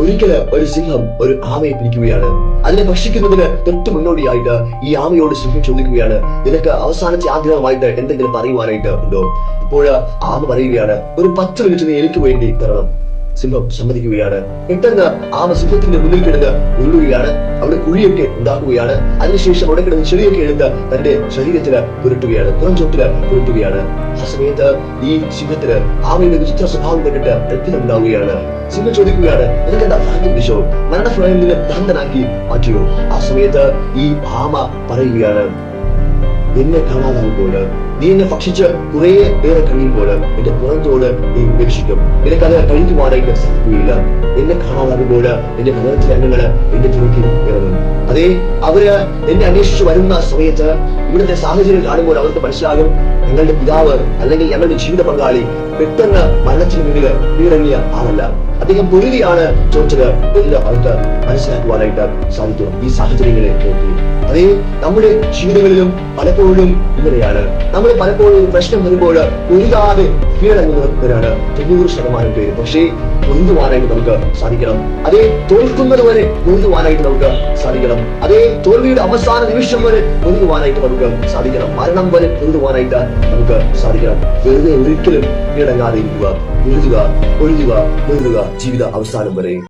ഒരിക്കൽ ഒരു സിംഹം ഒരു ആമയെ പിടിക്കുകയാണ്. അതിനെ ഭക്ഷിക്കുന്നതിന് തൊട്ട് മുന്നോടിയായിട്ട് ഈ ആമയോട് സിംഹം ചോദിക്കുകയാണ് നിനക്ക് അവസാനത്തെ ആഗ്രഹമായിട്ട് എന്തെങ്കിലും പറയുവാനായിട്ട് ഉണ്ടോ? ഇപ്പോൾ ആമ പറയുകയാണ് ഒരു പത്ത് മിനിറ്റ് നീ എനിക്ക് വേണ്ടി തരണം. സിംഹം സമ്മതിക്കുകയാണ്. പെട്ടെന്ന് ആ സിംഹത്തിന്റെ മുന്നിൽ കിടന്ന് ഉരുളുകയാണ്. അവിടെ കുഴിയൊക്കെ ഉണ്ടാക്കുകയാണ്. അതിനുശേഷം അവിടെ കിടന്ന് ചെളിയൊക്കെ എടുത്ത് തന്റെ ശരീരത്തിന് പുരട്ടുകയാണ്. പുറം ചോട്ടിൽ പുരട്ടുകയാണ്. ആ സമയത്ത് ഈ സിംഹത്തിന് ആമയുടെ വിചിത്ര സ്വഭാവം കണ്ടിട്ട് അത്ഭുതം ഉണ്ടാവുകയാണ്. സിംഹം ചോദിക്കുകയാണ് നിനക്ക് എന്താ ഭ്രാന്തനാക്കി മാറ്റിയോ? ആ സമയത്ത് ഈ ആമ പറയുകയാണ് എന്നെ കാണാതാകുമ്പോൾ നീ ഭക്ഷിച്ച് കുറേ ഏറെ കഴിയുമ്പോൾ എന്റെ പുറത്തോട് നീ ഉപേക്ഷിക്കും. നിനക്കത് കഴിക്കുവാനായിട്ട് സാധിക്കുകയില്ല. എന്നെ കാണാതാകുമ്പോൾ എന്റെ ഭവനത്തിലെ അംഗങ്ങൾ എന്റെ തുറക്കി അതേ അവർ എന്നെ അന്വേഷിച്ചു വരുന്ന സമയത്ത് ഇവിടുത്തെ സാഹചര്യം കാണുമ്പോൾ അവർക്ക് മനസ്സിലാകും ഞങ്ങളുടെ പിതാവ് അല്ലെങ്കിൽ ഞങ്ങളുടെ ജീവിത പങ്കാളി പെട്ടെന്ന് മരണത്തിന് മുന്നിൽ കീഴടങ്ങിയ ആളല്ല. അദ്ദേഹം പൊരുതിയാണ് ചോദിച്ചത് എന്ന് അവർക്ക് മനസ്സിലാക്കുവാനായിട്ട് സാധിക്കും ഈ സാഹചര്യങ്ങളെ അതേ നമ്മുടെ ജീവിതങ്ങളിലും പലപ്പോഴും ഇങ്ങനെയാണ്. നമ്മൾ പലപ്പോഴും പ്രശ്നം വരുമ്പോൾ പൊരുതാതെ കീഴടങ്ങുന്നവരാണ് തൊണ്ണൂറ് ശതമാനം പേര്. പക്ഷേ പൊരുതുവാനായിട്ട് നമുക്ക് സാധിക്കണം. അതേ തോൽക്കുന്നത് വരെ പൊരുതുവാനായിട്ട് നമുക്ക് സാധിക്കണം. അതേ തോൽവിയുടെ അവസാന നിമിഷം വരെ പൊരുതുവാനായിട്ട് നമുക്ക് സാധിക്കണം. മരണം വരെ പൊരുതുവാനായിട്ട് നമുക്ക് സാധിക്കണം. വെറുതെ ഒരിക്കലും കീഴടങ്ങാതെ ഇരിക്കുക എഴുതുക പൊരുതുക എഴുതുക ജീവിത അവസാനം വരെ.